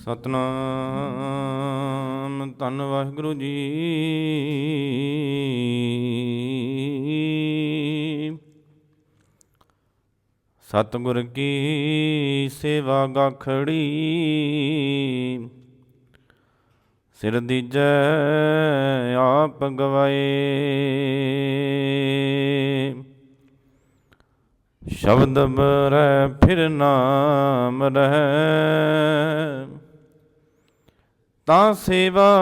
ਸਤਨਾਮ, ਧੰਨ ਵਾਹਿਗੁਰੂ ਜੀ। ਸਤਿਗੁਰ ਕੀ ਸੇਵਾ ਗਾਖੜੀ। ਸਿਰ ਦੀਜੈ ਆਪ ਗਵਾਏ। ਸ਼ਬਦ ਬਰੈ ਫਿਰ ਨਾਮ ਰਹਿ। ਤਾਂ ਸੇਵਾ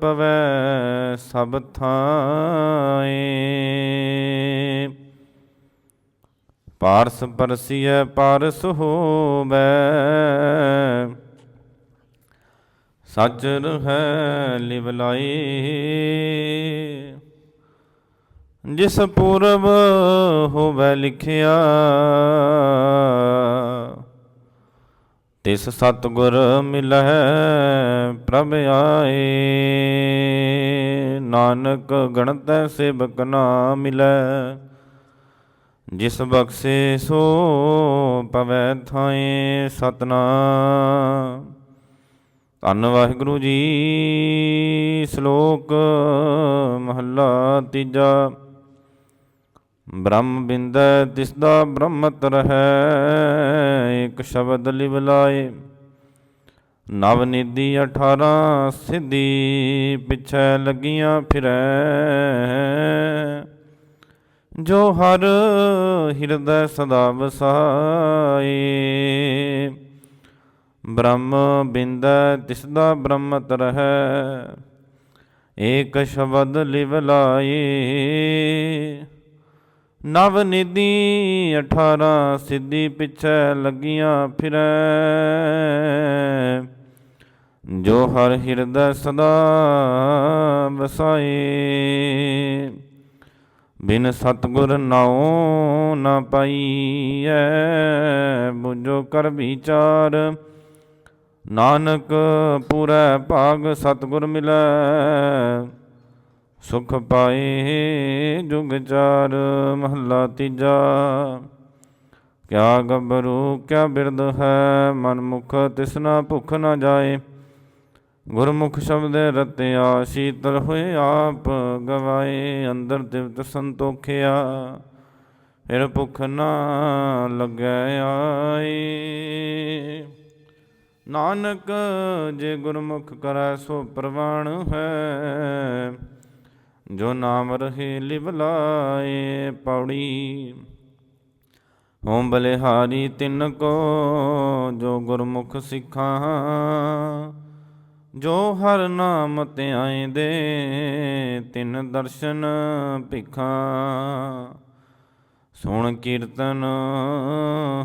ਪਵੈ ਸਭ ਥਾਏ। ਪਾਰਸ ਪਰਸੀਐ ਪਾਰਸ ਹੋਵੈ। ਸੱਚ ਰਹੈ ਲਿਵ ਲਾਏ। ਜਿਸ ਪੂਰਬ ਹੋਵੇ ਲਿਖਿਆ ਤਿਸ ਸਤਗੁਰ ਮਿਲਹਿ ਪ੍ਰਭ ਆਏ। ਨਾਨਕ ਗਣਤੈ ਸੇਵਕ ਨਾ ਮਿਲੈ ਜਿਸ ਬਖਸ਼ੇ ਸੋ ਪਵੈ ਥਾਏ ਸਤਨਾਮ। ਧੰਨ ਵਾਹਿਗੁਰੂ ਜੀ, ਸ਼ਲੋਕ ਮਹੱਲਾ ਤੀਜਾ। ਬ੍ਰਹਮ ਬਿੰਦੈ ਤਿਸਦਾ ਬ੍ਰਹਮਤ ਰਹੈ। ਸ਼ਬਦ ਲਿਵ ਲਾਏ ਨਵ ਨਿਧੀ 18 ਸਿੱਧੀ ਪਿਛੈ ਲੱਗੀਆਂ ਫਿਰੈ। ਜੋ ਹਰ ਹਿਰਦੈ ਸਦਾ ਵਸਾਏ। ਬ੍ਰਹਮ ਬਿੰਦੈ ਤਿਸਦਾ ਬ੍ਰਹਮਤ ਰਹੈ ਏਕ ਸ਼ਬਦ ਲਿਵ ਲਾਏ ਨਵ ਨਿਧੀ 18 ਸਿੱਧੀ ਪਿਛੈ ਲੱਗੀਆਂ ਫਿਰੈ। ਜੋ ਹਰ ਹਿਰਦੈ ਸਦਾ ਵਸਾਏ, ਬਿਨ ਸਤਗੁਰ ਨਾਉ ਨਾ ਪਾਈਐ। ਬੁਝੋ ਕਰ ਵਿਚਾਰ, ਨਾਨਕ ਪੂਰੈ ਭਾਗ ਸਤਗੁਰ ਮਿਲੈ। ਸੁਖ ਪਾਏ ਜੁਗ ਚਾਰ ਮਹੱਲਾ ਤੀਜਾ। ਕਿਆ ਗੱਭਰੂ, ਕਿਆ ਬਿਰਦ ਹੈ ਮਨ ਮੁਖ ਤਿਸਨਾ ਭੁਖ ਨਾ ਜਾਏ। ਗੁਰਮੁਖ ਸ਼ਬਦ ਰਤਿਆ, ਸ਼ੀਤਲ ਹੋਏ ਆਪ ਗਵਾਏ, ਅੰਦਰ ਤਿਵਤ ਸੰਤੋਖਿਆ। ਫਿਰ ਭੁਖ ਨਾ ਲੱਗੈ ਆਏ। ਨਾਨਕ, ਜੇ ਗੁਰਮੁਖ ਕਰੈ ਸੋ ਪ੍ਰਵਾਣ ਹੈ ਜੋ ਨਾਮ ਰਹੇ ਲਿਵ ਲਾਏ ਪੌੜੀ ਹੋਮ ਬਲਿਹਾਰੀ ਤਿੰਨ ਕੋ ਜੋ ਗੁਰਮੁਖ ਸਿੱਖਾਂ, ਜੋ ਹਰ ਨਾਮ ਧਿਆਏ ਦੇ ਤਿੰਨ ਦਰਸ਼ਨ ਭਿਖਾਂ। ਸੁਣ ਕੀਰਤਨ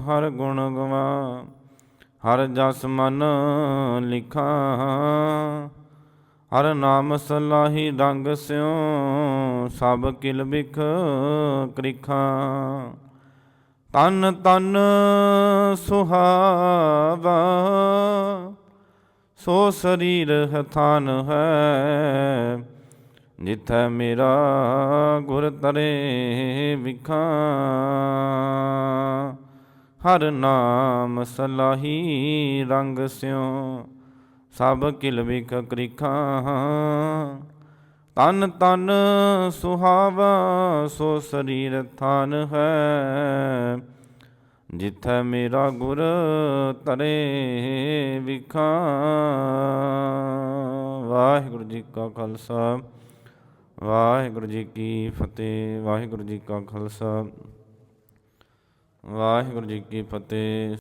ਹਰ ਗੁਣ ਗਵਾ, ਹਰ ਜਸ ਮਨ ਲਿਖਾ। ਹਰ ਨਾਮ ਸਲਾਹੀ ਰੰਗ ਸਿਉ, ਸਭ ਕਿਲ ਬਿਖ ਕ੍ਰਿਖਾਂ। ਤਨ ਤਨ ਸੁਹਾਵਾ, ਸੋ ਸਰੀਰ ਹਥਾਨ ਹੈ, ਜਿਥੈ ਮੇਰਾ ਗੁਰ ਤਰੇ ਵਿਖਾਂ। ਹਰ ਨਾਮ ਸਲਾਹੀ ਰੰਗ ਸਿਉ ਸਭ ਕਿਲ ਵਿਖ ਕ੍ਰਿਖਾਂ। ਤਨ ਤਨ ਸੁਹਾਵਾ ਸੋ ਸਰੀਰ ਥਾਨ ਹੈ। ਜਿੱਥੇ ਮੇਰਾ ਗੁਰ ਤਰੇ ਵਿਖਾਂ। ਵਾਹਿਗੁਰੂ ਜੀ ਕਾ ਖਾਲਸਾ, ਵਾਹਿਗੁਰੂ ਜੀ ਕੀ ਫਤਿਹ, ਵਾਹਿਗੁਰੂ ਜੀ ਕਾ ਖਾਲਸਾ, ਵਾਹਿਗੁਰੂ ਜੀ ਕੀ ਫਤਿਹ।